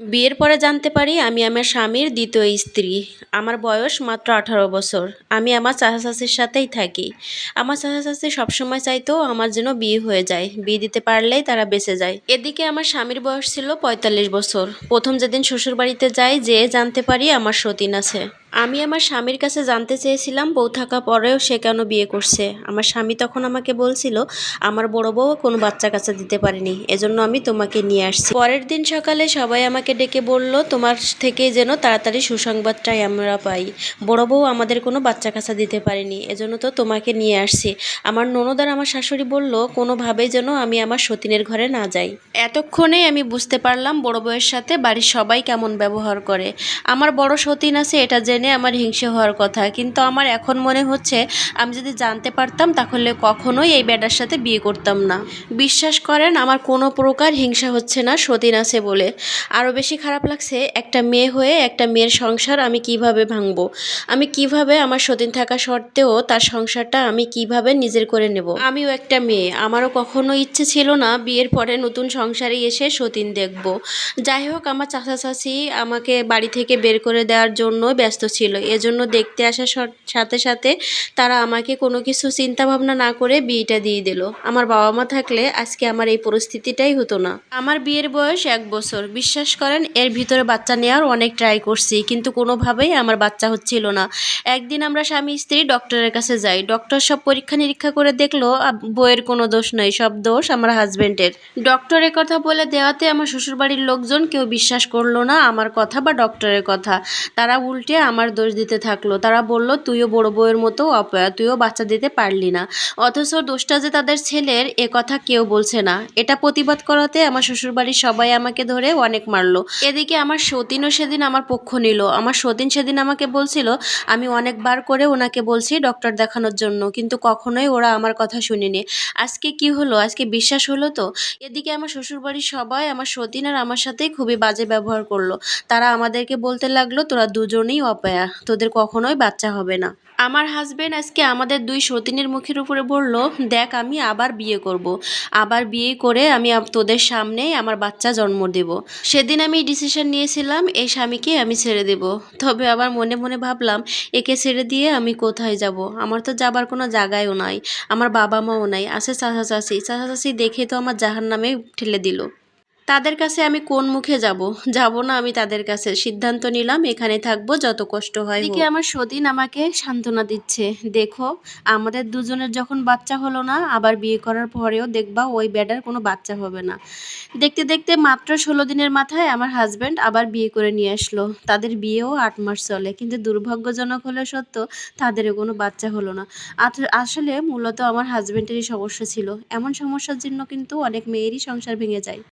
বিয়ের পরে জানতে পারি আমি আমার স্বামীর দ্বিতীয় স্ত্রী। আমার বয়স মাত্র আঠারো বছর। আমি আমার চাচা সাথেই থাকি। আমার চাচা চাচি সবসময় চাইতো আমার যেন বিয়ে হয়ে যায়। বিয়ে দিতে পারলেই তারা বেঁচে যায়। এদিকে আমার স্বামীর বয়স ছিল পঁয়তাল্লিশ বছর। প্রথম যেদিন শ্বশুর বাড়িতে যাই, যেয়ে জানতে পারি আমার সতীন আছে। আমি আমার স্বামীর কাছে জানতে চেয়েছিলাম বউ থাকা পরেও সে কেন বিয়ে করছে। আমার স্বামী তখন আমাকে বলছিল, আমার বড় বউ কোনো বাচ্চা কাচ্চা দিতে পারেনি, এজন্য আমি তোমাকে নিয়ে আসছি। পরের দিন সকালে সবাই আমাকে ডেকে বলল, তোমার থেকে যেন তাড়াতাড়ি সুসংবাদটাই আমরা পাই। বড় বউ আমাদের কোনো বাচ্চা কাচ্চা দিতে পারেনি, এজন্য তো তোমাকে নিয়ে আসছি। আমার ননদ আর আমার শাশুড়ি বলল, কোনোভাবেই যেন আমি আমার সতীনের ঘরে না যাই। এতক্ষণে আমি বুঝতে পারলাম বড় বউয়ের সাথে বাড়ির সবাই কেমন ব্যবহার করে। আমার বড় সতীন আছে, এটা জেনে আমার হিংসে হওয়ার কথা। কিন্তু আমার এখন মনে হচ্ছে, আমি যদি জানতে পারতাম তাহলে কখনোই এই বেটার সাথে বিয়ে করতাম না। বিশ্বাস করেন, আমার কোনো প্রকার হিংসা হচ্ছে না সতীন আছে বলে। আরও বেশি খারাপ লাগছে, একটা মেয়ে হয়ে একটা মেয়ের সংসার আমি কীভাবে ভাঙবো? আমি কীভাবে আমার সতীন থাকা সত্ত্বেও তার সংসারটা আমি কীভাবে নিজের করে নেব? আমিও একটা মেয়ে, আমারও কখনো ইচ্ছে ছিল না বিয়ের পরে নতুন সংসারে এসে সতীন দেখব। যাই হোক, আমার চাচা চাচি আমাকে বাড়ি থেকে বের করে দেওয়ার জন্য ব্যস্ত ছিল। এজন্য দেখতে আসার সাথে সাথে তারা আমাকে কোনো কিছু চিন্তা ভাবনা না করে বিয়েটা দিয়ে দিল। আমার বাবা মা থাকলে আজকে আমার এই পরিস্থিতিটাই হতো না। আমার বিয়ের বয়স এক বছর। বিশ্বাস করেন, এর ভিতরে বাচ্চা নেওয়ার অনেক ট্রাই করছি, কিন্তু কোনোভাবেই আমার বাচ্চা হচ্ছিল না। একদিন আমরা স্বামী স্ত্রী ডক্টরের কাছে যাই। ডক্টর সব পরীক্ষা নিরীক্ষা করে দেখল বইয়ের কোনো দোষ নেই, সব দোষ আমার হাজবেন্ডের ডক্টরের কথা বলে দেওয়াতে আমার শ্বশুরবাড়ির লোকজন কেউ বিশ্বাস করল না আমার কথা বা ডক্টরের কথা। তারা উল্টে আমার দোষ দিতে থাকল। তারা বলল, তুইও বড় বউয়ের মতো অপয়া, তুইও বাচ্চা দিতে পারলি না। অথচ দোষটা যে তাদের ছেলের, এ কথা কেউ বলছে না। এটা প্রতিবাদ করাতে আমার শ্বশুরবাড়ির সবাই আমাকে ধরে অনেক মারলো। এদিকে আমার সতীনও সেদিন আমার পক্ষ নিল। আমার সতীন সেদিন আমাকে বলছিল, আমি অনেকবার করে ওনাকে বলছি ডক্টর দেখানোর জন্য, কিন্তু কখনোই ওরা আমার কথা শুনিনি। আজকে কি হলো? আজকে বিশ্বাস হলো তো? এদিকে আমার শ্বশুরবাড়ির সবাই আমার সতীন আর আমার সাথেই খুবই বাজে ব্যবহার করল। তারা আমাদেরকে বলতে লাগল, তোরা দুজনেই অপয়া তোদের কখনোই বাচ্চা হবে না। আমার হাজবেন্ড আজকে আমাদের দুই সতীনের মুখের উপরে বলল, দেখ, আমি আবার বিয়ে করব। আবার বিয়ে করে আমি তোদের সামনেই আমার বাচ্চা জন্ম দেব। সেদিন আমি ডিসিশন নিয়েছিলাম, এই স্বামীকে আমি ছেড়ে দেব। তবে আবার মনে মনে ভাবলাম, একে ছেড়ে দিয়ে আমি কোথায় যাব? আমার তো যাবার কোনো জায়গায়ও নাই, আমার বাবা মাও নাই, আছে চাচা চাচি চাচা চাচি দেখে তো আমার জাহান নামে ঠেলে দিল। তাদের কাছে আমি কোন মুখে যাব? যাব না আমি তাদের কাছে। সিদ্ধান্ত নিলাম এখানে থাকব যত কষ্ট হয় এদিকে আমার সতীন আমাকে সান্ত্বনা দিচ্ছে। দেখো আমাদের দুজনের যখন বাচ্চা হলো না আবার বিয়ে করার পরেও দেখবা ওই বেডার কোনো বাচ্চা হবে না। দেখতে দেখতে মাত্র ষোলো দিনের মাথায় আমার হাজব্যান্ড আবার বিয়ে করে নিয়ে আসলো। তাদের বিয়েও আট মাস চলে কিন্তু দুর্ভাগ্যজনক হলে সত্য তাদেরও কোনো বাচ্চা হলো না। আসলে মূলত আমার হাজব্যান্ডেরই সমস্যা ছিল। এমন সমস্যার জন্য কিন্তু অনেক মেয়েরই সংসার ভেঙে যায়।